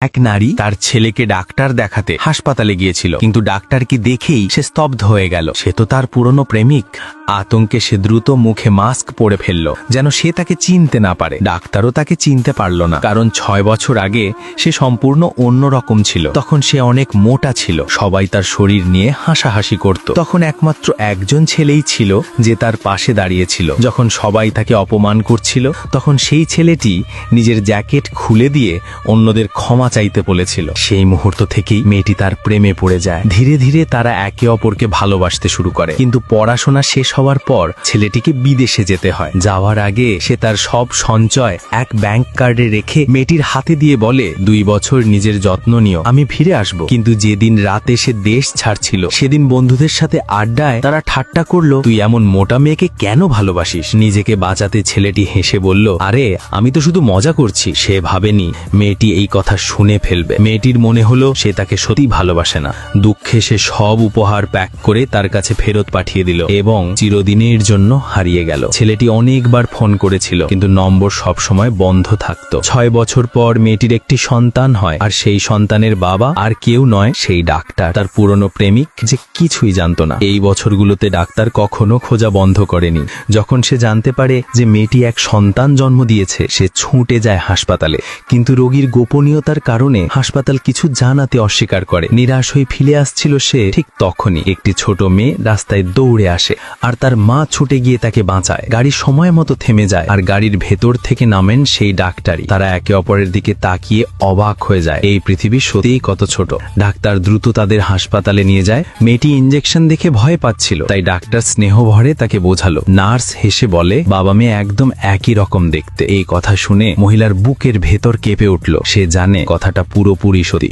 এক নারী তার ছেলেকে ডাক্তার দেখাতে হাসপাতালে গিয়েছিল। কিন্তু ডাক্তারকে দেখেই সে স্তব্ধ হয়ে গেল। সে তো তার পুরনো প্রেমিক। আতঙ্কে সে দ্রুত মুখে মাস্ক পরে ফেলল, যেন সে তাকে চিনতে না পারে। ডাক্তারও তাকে চিনতে পারল না, কারণ ছয় বছর আগে সে সম্পূর্ণ অন্য রকম ছিল। তখন সে অনেক মোটা ছিল। সবাই তার শরীর নিয়ে হাসাহাসি করত। তখন একমাত্র একজন ছেলেই ছিল যে তার পাশে দাঁড়িয়েছিল। যখন সবাই তাকে অপমান করছিল, তখন সেই ছেলেটি নিজের জ্যাকেট খুলে দিয়ে অন্যদের ক্ষমা চাইতে বলেছিল। সেই মুহূর্ত থেকেই মেয়েটি তার প্রেমে পড়ে যায়। ধীরে ধীরে তারা একে অপরকে ভালোবাসতে শুরু করে। কিন্তু পড়াশোনা শেষ হওয়ার পর ছেলেটিকে বিদেশে যেতে হয়। যাওয়ার আগে সে তার সব সঞ্চয় এক ব্যাংক কার্ডে রেখে মেয়েটির হাতে দিয়ে বলে, দুই বছর নিজের যত্ন নিও, আমি ফিরে আসব। কিন্তু যেদিন রাতে সে দেশ ছাড়ছিল, সেদিন বন্ধুদের সাথে আড্ডায় তারা ঠাট্টা করল, তুই এমন মোটা মেয়েকে কেন ভালোবাসিস? নিজেকে বাঁচাতে ছেলেটি হেসে বলল, আরে, আমি তো শুধু মজা করছি, সে ভাবেনি মেয়েটি এই কথা শুনে ফেলবে। মেয়েটির মনে হলো সে তাকে সত্যি ভালোবাসে না। দুঃখে সে সব উপহার প্যাক করে তার কাছে ফেরত পাঠিয়ে দিল এবং চিরদিনের জন্য হারিয়ে গেল। ছেলেটি অনেকবার ফোন করেছিল, কিন্তু নম্বর সবসময় বন্ধ থাকত। ছয় বছর পর মেয়েটির একটি সন্তান হয়, আর সেই সন্তানের বাবা আর কেউ নয়, সেই ডাক্তার। তার পুরনো প্রেমিক যে কিছুই জানতো না। এই বছরগুলোতে ডাক্তার কখনো খোঁজা বন্ধ করেনি। যখন সে জানতে পারে যে মেয়েটি এক সন্তান জন্ম দিয়েছে, সে ছুটে যায় হাসপাতালে। কিন্তু রোগীর গোপনীয়তার কারণে হাসপাতাল কিছু জানাতে অস্বীকার করে। নিরাশ হয়ে ফিরে আসছিল সে ঠিক তখনই। একটি ছোট মেয়ে রাস্তায় দৌড়ে আসে আর তার মা ছুটে গিয়ে তাকে বাঁচায়। গাড়ি সময় মতো থেমে যায় আর গাড়ির ভেতর থেকে নামেন সেই ডাক্তারই। তারা একে অপরের দিকে তাকিয়ে অবাক হয়ে যায়। এই পৃথিবী সত্যিই কত ছোট। ডাক্তার দ্রুত তাদের হাসপাতালে নিয়ে যায়। মেয়েটি ইঞ্জেকশন দেখে ভয় পাচ্ছিল। তাই ডাক্তার স্নেহ ভরে তাকে বোঝালো। নার্স হেসে বলে, বাবা মেয়ে একদম একই রকম দেখতে। এই কথা শুনে মহিলার বুকের ভেতর কেঁপে উঠল। সে জানে কথাটা পুরোপুরি সত্যি